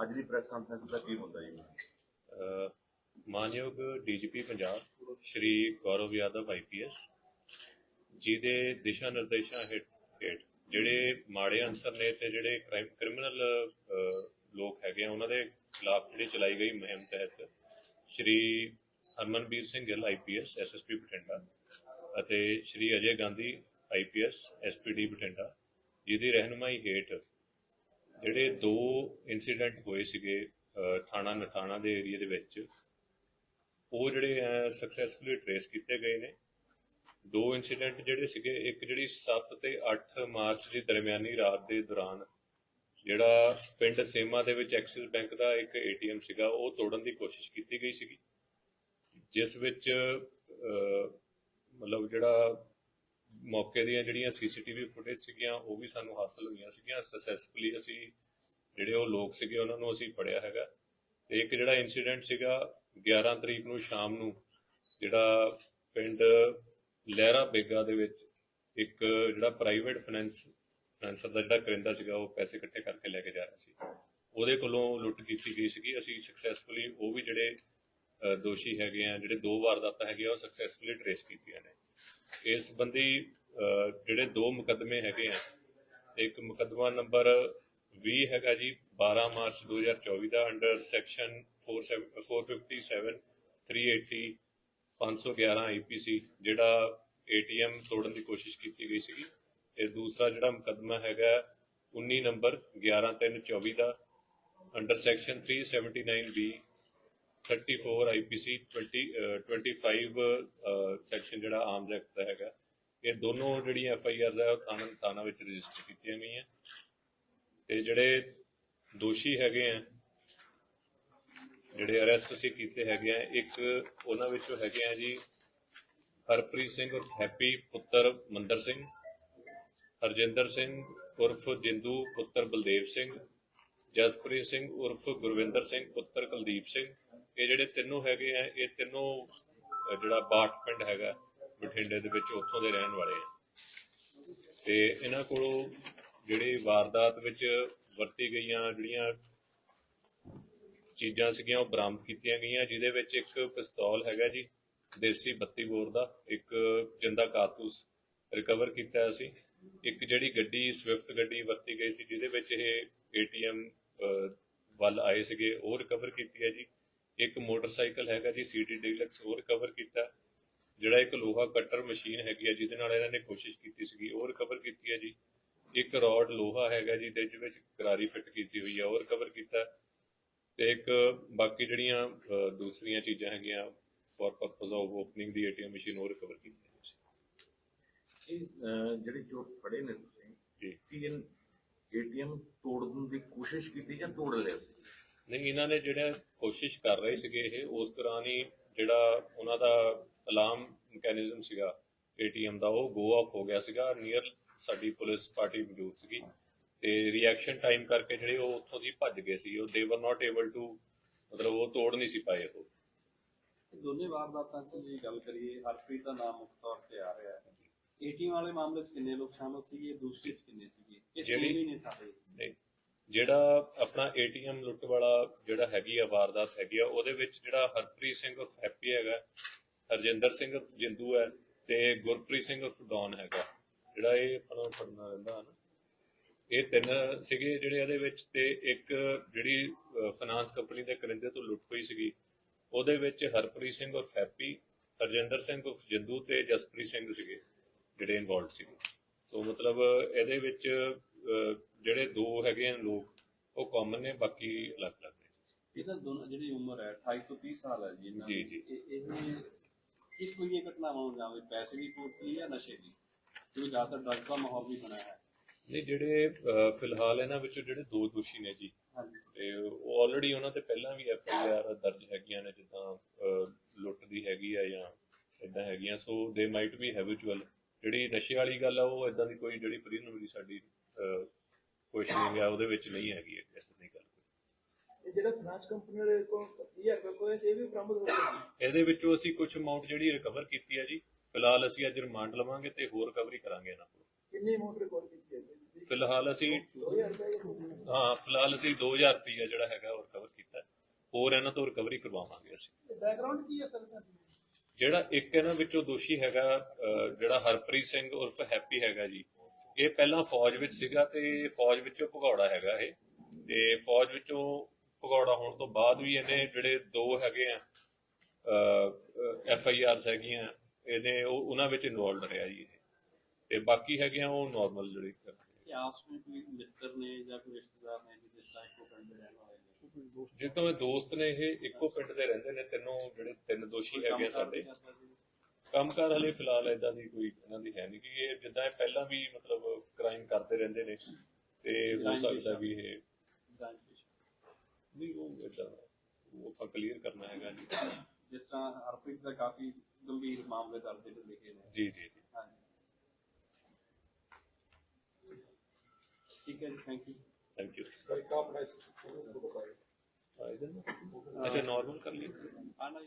ਅੱਜ ਦੀ press conference ਦਾ ਕੀ ਹੁੰਦਾ ਜੀ? ਅ, ਮਾਨਯੋਗ ਡੀਜੀਪੀ ਪੰਜਾਬ ਸ਼੍ਰੀ ਗੌਰਵ ਯਾਦਵ ਆਈਪੀਐਸ ਜਿਹਦੇ ਦਿਸ਼ਾ ਨਿਰਦੇਸ਼ਾਂ ਹੇਠ ਜਿਹੜੇ ਮਾੜੇ ਅਨਸਰ ਨੇ ਤੇ ਜਿਹੜੇ ਕ੍ਰਾਈਮ ਕ੍ਰਿਮੀਨਲ ਲੋਕ ਹੈਗੇ ਆ ਉਹਨਾਂ ਦੇ ਖਿਲਾਫ ਜਿਹੜੀ ਚਲਾਈ ਗਈ ਮੁਹਿੰਮ ਤਹਿਤ ਸ਼੍ਰੀ ਹਰਮਨਬੀਰ ਸਿੰਘ ਗਿੱਲ ਆਈਪੀਐਸ ਐਸਐਸਪੀ ਬਠਿੰਡਾ ਅਤੇ ਸ਼੍ਰੀ ਅਜੇ ਗਾਂਧੀ ਆਈਪੀਐਸ ਐਸਪੀਡੀ ਬਠਿੰਡਾ ਜਿਹਦੀ ਰਹਿਨੁਮਾਈ ਹੇਠ ਜਿਹੜੇ ਦੋ ਇਨਸੀਡੈਂਟ ਹੋਏ ਸੀਗੇ ਥਾਣਾ ਨਥਾਣਾ ਦੇ ਏਰੀਆ ਦੇ ਵਿੱਚ, ਉਹ ਜਿਹੜੇ ਸਕਸੈਸਫੁਲੀ ਟਰੇਸ ਕੀਤੇ ਗਏ ਨੇ। ਦੋ ਇਨਸੀਡੈਂਟ ਜਿਹੜੇ ਸੀਗੇ, ਇੱਕ ਜਿਹੜੀ 7 ਤੇ 8 ਮਾਰਚ ਦੀ ਦਰਮਿਆਨੀ ਰਾਤ ਦੇ ਦੌਰਾਨ, ਜਿਹੜਾ ਪਿੰਡ ਸੇਮਾ ਦੇ ਵਿੱਚ ਐਕਸਿਸ ਬੈਂਕ ਦਾ ਇੱਕ ਏਟੀਐਮ ਸੀਗਾ, ਉਹ ਤੋੜਨ ਦੀ ਕੋਸ਼ਿਸ਼ ਕੀਤੀ ਗਈ ਸੀਗੀ। ਜਿਸ ਵਿੱਚ ਮਤਲਬ ਜਿਹੜਾ ਮੌਕੇ ਦੀਆਂ ਜਿਹੜੀਆਂ ਸੀਸੀਟੀਵੀ ਫੁਟੇਜ ਸੀਗੀਆਂ, ਉਹ ਵੀ ਸਾਨੂੰ ਹਾਸਲ ਹੋਈਆਂ ਸੀਗੀਆਂ। ਸਕਸੈਸਫੁਲੀ ਅਸੀਂ ਜਿਹੜੇ ਉਹ ਲੋਕ ਸੀਗੇ, ਉਹਨਾਂ ਨੂੰ ਅਸੀਂ ਫੜਿਆ ਹੈਗਾ। ਤੇ ਇੱਕ ਜਿਹੜਾ ਇਨਸੀਡੈਂਟ ਸੀਗਾ 11 ਤਰੀਕ ਨੂੰ ਸ਼ਾਮ ਨੂੰ, ਜਿਹੜਾ ਪਿੰਡ ਲਹਿਰਾ ਬੇਗਾ ਦੇ ਵਿੱਚ ਇੱਕ ਜਿਹੜਾ ਪ੍ਰਾਈਵੇਟ ਫਾਈਨੈਂਸ ਫਾਈਨੈਂਸਰ ਦਾ ਜਿਹੜਾ ਕਰਿੰਦਾ ਸੀਗਾ, ਉਹ ਪੈਸੇ ਇਕੱਠੇ ਕਰਕੇ ਲੈ ਕੇ ਜਾ ਰਿਹਾ ਸੀ। ਉਹਦੇ ਕੋਲੋਂ ਲੁੱਟ ਕੀਤੀ ਗਈ ਸੀਗੀ। ਅਸੀਂ ਸਕਸੈਸਫੁਲੀ ਉਹ ਵੀ ਜਿਹੜੇ ਦੋਸ਼ੀ ਹੈਗੇ ਆ, ਜਿਹੜੇ ਦੋ ਵਾਰਦਾਤਾਂ ਹੈਗੀਆਂ, ਉਹ ਸਕਸੈਸਫੁਲੀ ਟ੍ਰੇਸ ਕੀਤੀਆਂ ਨੇ। ਇਸ ਸੰਬੰਧੀ ਅਹ, ਜਿਹੜੇ ਦੋ ਮੁਕੱਦਮੇ ਹੈਗੇ ਆ ਇੱਕ ਮੁਕੱਦਮਾ ਨੰਬਰ 20 ਹੈਗਾ ਜੀ 12 ਮਾਰਚ 2024 ਦਾ ਅੰਡਰ ਸੈਕਸ਼ਨ 457 380 511 ਆਈਪੀਸੀ ਜਿਹੜਾ ਏਟੀਐਮ ਤੋੜਨ ਦੀ ਕੋਸ਼ਿਸ਼ ਕੀਤੀ ਗਈ ਸੀਗੀ। ਇਹ ਦੂਸਰਾ ਜਿਹੜਾ ਮੁਕੱਦਮਾ ਹੈਗਾ 19 ਨੰਬਰ 11324 ਦਾ under section 379 B 34 IPC 20 25 section ਜਿਹੜਾ ਆਰਮਸ ਐਕਟ ਦਾ ਹੈਗਾ, ਇਹ ਦੋਨੋਂ ਜਿਹੜੀਆਂ ਐਫ ਆਈ ਆਰਸ ਹੈ ਉਹ ਥਾਣਾ ਥਾਣਾ ਵਿੱਚ ਰਜਿਸਟਰ ਕੀਤੀਆਂ ਗਈਆਂ। ਤੇ ਜਿਹੜੇ ਦੋਸ਼ੀ ਹੈਗੇ ਆ, ਜਿਹੜੇ ਅਰੈਸਟ ਅਸੀਂ ਕੀਤੇ ਹੈਗੇ ਆ, ਇੱਕ ਉਹਨਾਂ ਵਿੱਚੋਂ ਹੈਗੇ ਆ ਜੀ ਹਰਪ੍ਰੀਤ ਸਿੰਘ ਉਰਫ ਹੈਪੀ ਪੁੱਤਰ ਮੰਦਰ ਸਿੰਘ, ਹਰਜਿੰਦਰ ਸਿੰਘ ਉਰਫ ਜਿੰਦੂ ਪੁੱਤਰ ਬਲਦੇਵ ਸਿੰਘ, ਜਸਪ੍ਰੀਤ ਸਿੰਘ ਉਰਫ ਗੁਰਵਿੰਦਰ ਸਿੰਘ ਪੁੱਤਰ ਕੁਲਦੀਪ ਸਿੰਘ ਇਹ ਜਿਹੜੇ ਤਿੰਨੋਂ ਹੈਗੇ ਆ, ਇਹ ਤਿੰਨੋਂ ਜਿਹੜਾ ਬਾਟ ਪਿੰਡ ਹੈਗਾ, ਬਠਿੰਡੇ ਦੇ ਵਿੱਚ ਉੱਥੋਂ ਦੇ ਰਹਿਣ ਵਾਲੇ ਆ। ਤੇ ਇਹਨਾਂ ਕੋਲੋਂ ਜਿਹੜੀ ਵਾਰਦਾਤ ਵਿੱਚ ਵਰਤੀ ਗਈਆਂ, ਜਿਹੜੀਆਂ ਚੀਜ਼ਾਂ ਸੀਗੀਆਂ, ਉਹ ਬਰਾਮਦ ਕੀਤੀਆਂ ਗਈਆਂ, ਜਿਹਦੇ ਵਿੱਚ ਇੱਕ ਪਿਸਤੌਲ ਹੈਗਾ ਜੀ, ਦੇਸੀ 32 ਬੋਰ ਦਾ, ਇੱਕ ਜਿੰਦਾ ਕਾਰਤੂਸ ਰਿਕਵਰ ਕੀਤਾ ਸੀ। ਇੱਕ ਜਿਹੜੀ ਗੱਡੀ, ਸਵਿਫਟ ਗੱਡੀ ਵਰਤੀ ਗਈ ਸੀ, ਜਿਹਦੇ ਵਿੱਚ ਇਹ ਏਟੀਐਮ ਵੱਲ ਆਏ ਸੀਗੇ, ਉਹ ਰਿਕਵਰ ਕੀਤੀ ਹੈ ਜੀ। ਇੱਕ ਮੋਟਰਸਾਈਕਲ ਹੈਗਾ ਜੀ ਸੀਟੀ ਡੀਲਕਸ ਉਹ ਰਿਕਵਰ ਕੀਤਾ। ਜਿਹੜਾ ਇੱਕ ਲੋਹਾ ਕਟਰ ਮਸ਼ੀਨ ਹੈਗੀ ਹੈ ਜਿਹਦੇ ਨਾਲ ਇਹਨਾਂ ਨੇ ਕੋਸ਼ਿਸ਼ ਕੀਤੀ ਸੀਗੀ ਉਹ ਰਿਕਵਰ ਕੀਤੀ ਹੈ ਜੀ। ਇੱਕ ਰੋਡ ਲੋਹਾ ਹੈਗਾ ਜੀ ਤੇ ਵਿੱਚ ਕਰਾਰੀ ਫਿੱਟ ਕੀਤੀ ਹੋਈ ਹੈ ਉਹ ਰਿਕਵਰ ਕੀਤਾ। ਤੇ ਇੱਕ ਬਾਕੀ ਜਿਹੜੀਆਂ ਦੂਸਰੀਆਂ ਚੀਜ਼ਾਂ ਹੈਗੀਆਂ ਫॉर ਪਰਪਸ ਆਫ ਓਪਨਿੰਗ ਦੀ ਏਟੀਐਮ ਮਸ਼ੀਨ ਉਹ ਰਿਕਵਰ ਕੀਤੀ ਹੈ ਇਹ ਜਿਹੜੇ ਜੋ ਫੜੇ ਨੇ ਤੁਸੀਂ ਜੀ। ਕੀ ਏਟੀਐਮ ਤੋੜਨ ਦੀ ਕੋਸ਼ਿਸ਼ ਕੀਤੀ ਜਾਂ ਤੋੜ ਲਿਆ ਸੀ? ਨਹੀਂ ਇਹਨਾਂ ਨੇ ਜਿਹੜਾ ਕੋਸ਼ਿਸ਼ ਕਰ ਰਹੇ ਸੀਗੇ ਇਹ ਉਸ ਦੌਰਾਨ ਹੀ ਜਿਹੜਾ ਉਹਨਾਂ ਦਾ ਅਲਾਰਮ ਮੈਕੈਨਿਜ਼ਮ ਸੀਗਾ ਏਟੀਐਮ ਦਾ ਉਹ ਗੋ ਆਫ ਹੋ ਗਿਆ ਸੀਗਾ ਨੀਅਰ ਸਾਡੀ ਪੁਲਿਸ ਪਾਰਟੀ ਮੌਜੂਦ ਸੀਗੀ। ਤੇ ਰਿਐਕਸ਼ਨ ਟਾਈਮ ਕਰਕੇ ਜਿਹੜੇ ਉਹ ਉੱਥੋਂ ਦੀ ਭੱਜ ਗਏ ਸੀ ਉਹ ਦੇ ਵਰ ਨਾਟ ਏਬਲ ਟੂ ਮਤਲਬ ਉਹ ਤੋੜ ਨਹੀਂ ਸੀ ਪਾਏ ਉਹ। ਦੋਨੇ ਵਾਰਦਾਤਾਂ 'ਚ ਜੇ ਗੱਲ ਕਰੀਏ ਹਰਪ੍ਰੀਤ ਦਾ ਨਾਮ ਮੁੱਖ ਤੌਰ ਤੇ ਆ ਰਿਹਾ ਹੈ। ਏਟੀਐਮ ਵਾਲੇ ਮਾਮਲੇ 'ਚ ਕਿੰਨੇ ਲੋਕ ਸ਼ਾਮਲ ਸੀਗੇ ਦੂਸਰੇ 'ਚ ਕਿੰਨੇ ਸੀਗੇ? ਇਹ ਜਿਹੜੀ- ਨਹੀਂ ਜਿਹੜਾ ਆਪਣਾ ਏਟੀਐਮ ਲੁੱਟ ਵਾਲਾ ਜਿਹੜਾ ਹੈਗੀ ਆ, ਵਾਰਦਾਤ ਹੈਗੀ ਆ, ਉਹਦੇ ਵਿੱਚ ਜਿਹੜਾ ਹਰਪ੍ਰੀਤ ਸਿੰਘ ਉਰਫ ਹੈਪੀ ਹੈਗਾ, ਹਰਜਿੰਦਰ ਸਿੰਘ ਉਰਫ ਜਿੰਦੂ ਹੈ ਤੇ ਗੁਰਪ੍ਰੀਤ ਸਿੰਘ ਉਰਫ ਡੌਨ ਹੈਗਾ। ਜਿਹੜਾ ਇਹ ਆਪਣਾ ਪੜਨਾ ਰਹਿੰਦਾ ਹਨ ਇਹ ਤਿੰਨ ਸੀਗੇ ਜਿਹੜੇ ਇਹਦੇ ਵਿੱਚ ਤੇ ਇੱਕ ਜਿਹੜੀ ਫਾਈਨਾਂਸ ਕੰਪਨੀ ਦੇ ਕਰਿੰਦੇ ਤੋਂ ਲੁੱਟ ਹੋਈ ਸੀਗੀ। ਉਹਦੇ ਵਿੱਚ ਹਰਪ੍ਰੀਤ ਸਿੰਘ ਉਰਫ ਹੈਪੀ, ਹਰਜਿੰਦਰ ਸਿੰਘ ਉਰਫ ਜਿੰਦੂ ਤੇ ਜਸਪ੍ਰੀਤ ਸਿੰਘ ਸੀਗੇ ਜਿਹੜੇ ਇਨਵੋਲਡ ਸੀਗੇ। ਸੋ ਮਤਲਬ ਇਹਦੇ ਵਿੱਚ ਜਿਹੜੇ ਦੋ ਹੈਗੇ ਆ ਲੋਕ ਉਹ ਕਾਮਨ ਨੇ ਬਾਕੀ ਅਲੱਗ-ਅਲੱਗ ਨੇ। ਇਹਦਾ ਦੋਨੋਂ ਜਿਹੜੀ ਉਮਰ ਹੈ 28 ਤੋਂ 30 ਸਾਲ ਹੈ ਜੀ ਇਹਨਾਂ ਜੀ, ਦੀ। ਜੀ। ਇਹ ਇਹ ਕਿਸ ਲਈ ਇਹ ਘਟਨਾਵਾਂ ਨੂੰ ਜਾਵੇ ਪੈਸੇ ਦੀ ਪੂਰਤੀ ਜਾਂ ਨਸ਼ੇ ਦੀ? ਕਿਉਂਕਿ ਜ਼ਿਆਦਾਤਰ ਡਰਗ ਦਾ ਮਾਹੌਲ ਵੀ ਬਣਿਆ ਹੈ। ਨਹੀਂ ਜਿਹੜੇ ਅਹ, ਫਿਲਹਾਲ ਇਹਨਾਂ ਵਿੱਚੋਂ ਜਿਹੜੇ ਦੋ ਦੋਸ਼ੀ ਨੇ ਜੀ ਹਾਂਜੀ। ਤੇ ਉਹ ਆਲਰੇਡੀ ਉਹਨਾਂ ਤੇ ਪਹਿਲਾਂ ਵੀ ਐਫ ਆਈ ਆਰ ਦਰਜ ਹੈਗੀਆਂ ਨੇ ਜਿੱਦਾਂ ਅਹ, ਲੁੱਟ ਦੀ ਹੈਗੀ ਆ ਜਾਂ ਇਦਾਂ ਹੈਗੀਆਂ ਸੋ ਦੇ ਮਾਈਟ ਬੀ ਹੈਬਿਚੁਅਲ ਜਿਹੜੀ ਨਸ਼ੇ ਵਾਲੀ ਗੱਲ ਆ ਉਹ ਇਦਾਂ ਦੀ ਕੋਈ ਜਿਹੜੀ ਪ੍ਰੀਲਿਮਿਨਰੀ ਸਾਡੀ ਕੁਐਸਚਨਿੰਗ ਆ ਉਹਦੇ ਵਿੱਚ ਨਹੀਂ ਹੈਗੀ ਇਸ ਤਰ੍ਹਾਂ ਦੀ ਗੱਲ। ਇਹ ਜਿਹੜਾ ਫਾਈਨਾਂਸ ਕੰਪਨੀ ਦੇ ਕੋਲ 30000 ਰੁਪਏ ਕੋਲ ਇਹ ਵੀ ਬਰਾਮਦ ਹੋ ਗਿਆ। ਇਹਦੇ ਵਿੱਚੋਂ ਅਸੀਂ ਕੁਝ ਅਮਾਉਂਟ ਜਿਹੜੀ ਰਿਕਵਰ ਕੀਤੀ ਹੈ ਜੀ ਫਿਲਹਾਲ ਅਸੀਂ ਅੱਜ ਰਿਮਾਂਡ ਲਵਾਂਗੇ ਤੇ ਹੋਰ ਰਿਕਵਰੀ ਕਰਾਂਗੇ ਇਹਨਾਂ ਕੋਲ। ਕਿੰਨੀ ਅਮਾਉਂਟ ਰਿਕਾਰਡ ਕੀਤੀ ਹੈ ਜੀ? ਫਿਲਹਾਲ ਅਸੀਂ 2000 ਰੁਪਏ ਜਾਂ ਹਾਂ ਫਿਲਹਾਲ ਅਸੀਂ 2000 ਰੁਪਈਆ ਜਿਹੜਾ ਹੈਗਾ ਉਹ ਰਿਕਵਰ ਕੀਤਾ ਹੈ। ਹੋਰ ਇਹਨਾਂ ਤੋਂ ਰਿਕਵਰੀ ਕਰਵਾਵਾਂਗੇ ਅਸੀਂ। ਬੈਕਗ੍ਰਾਉਂਡ ਕੀ ਹੈ ਸਰ ਦਾ? ਜਿਹੜਾ ਇੱਕ ਇਹਨਾਂ ਵਿੱਚੋਂ ਦੋਸ਼ੀ ਹੈਗਾ ਅਹ, ਜਿਹੜਾ ਹਰਪ੍ਰੀਤ ਸਿੰਘ ਉਰਫ ਹੈਪੀ ਹੈਗਾ ਜੀ ਇਹ ਪਹਿਲਾਂ ਫੌਜ ਵਿੱਚ ਸੀਗਾ ਤੇ ਫੌਜ ਵਿੱਚੋਂ ਭਗੌੜਾ ਹੈਗਾ ਇਹ। ਤੇ ਫੌਜ ਵਿੱਚੋਂ ਭਗੌੜਾ ਹੋਣ ਤੋਂ ਬਾਅਦ ਵੀ ਇਹਨੇ ਜਿਹੜੇ ਦੋ ਹੈਗੇ ਆ ਐਫ ਆਈ ਆਰਸ ਹੈਗੀਆਂ ਇਹਨੇ ਉਹ ਉਹਨਾਂ ਵਿੱਚ ਇਨਵੋਲਡ ਰਿਹਾ ਜੀ ਇਹ। ਤੇ ਬਾਕੀ ਹੈਗੇ ਆ ਉਹ ਨਾਰਮਲ ਜਿਹੜੇ ਕਿ ਆਪਸ ਵਿੱਚ ਕੋਈ ਮਿੱਤਰ ਨੇ ਜਾਂ ਕੋਈ ਰਿਸ਼ਤੇਦਾਰ ਨੇ ਜਿਸ ਤਰ੍ਹਾਂ ਇੱਕੋ ਪਿੰਡ ਦੇ ਰਹਿਣ ਵਾਲੇ ਨੇ? ਜਿੱਦੋਂ ਇਹ ਦੋਸਤ ਨੇ ਇਹ ਇੱਕੋ ਪਿੰਡ ਦੇ ਰਹਿੰਦੇ ਨੇ ਤਿੰਨੋਂ ਜਿਹੜੇ ਤਿੰਨ ਦੋਸ਼ੀ ਹੈਗੇ ਆ ਸਾਡੇ। ਕੰਮਕਾਰ ਹਲੇ ਫਿਲਹਾਲ ਇਦਾਂ ਦੀ ਕੋਈ ਇਹਨਾਂ ਦੀ ਹੈ ਨਹੀਂ ਕਿ ਇਹ ਜਿੱਦਾਂ ਇਹ ਪਹਿਲਾਂ ਵੀ ਮਤਲਬ ਕ੍ਰਾਈਮ ਕਰਦੇ ਰਹਿੰਦੇ ਨੇ ਤੇ ਹੋ ਸਕਦਾ ਵੀ ਇਹ ਨਹੀਂ ਉਹ ਇਦਾਂ ਉਹ ਆਪਾਂ ਕਲੀਅਰ ਕਰਨਾ ਹੈਗਾ ਜੀ। ਜਿਸ ਤਰ੍ਹਾਂ ਹਰਪ੍ਰੀਤ ਦਾ ਕਾਫੀ ਗੰਭੀਰ ਮਾਮਲੇ ਦਰਜ ਨੇ ਲਿਖੇ ਨੇ। ਜੀ ਜੀ ਜੀ। ਹਾਂਜੀ। ਠੀਕ ਹੈ ਜੀ thank you thank you sir ਕਾ ਆਪਣਾ ਅੱਛਾ ਨਾਰਮਲ ਕਰ ਲਈ ਆਨਾ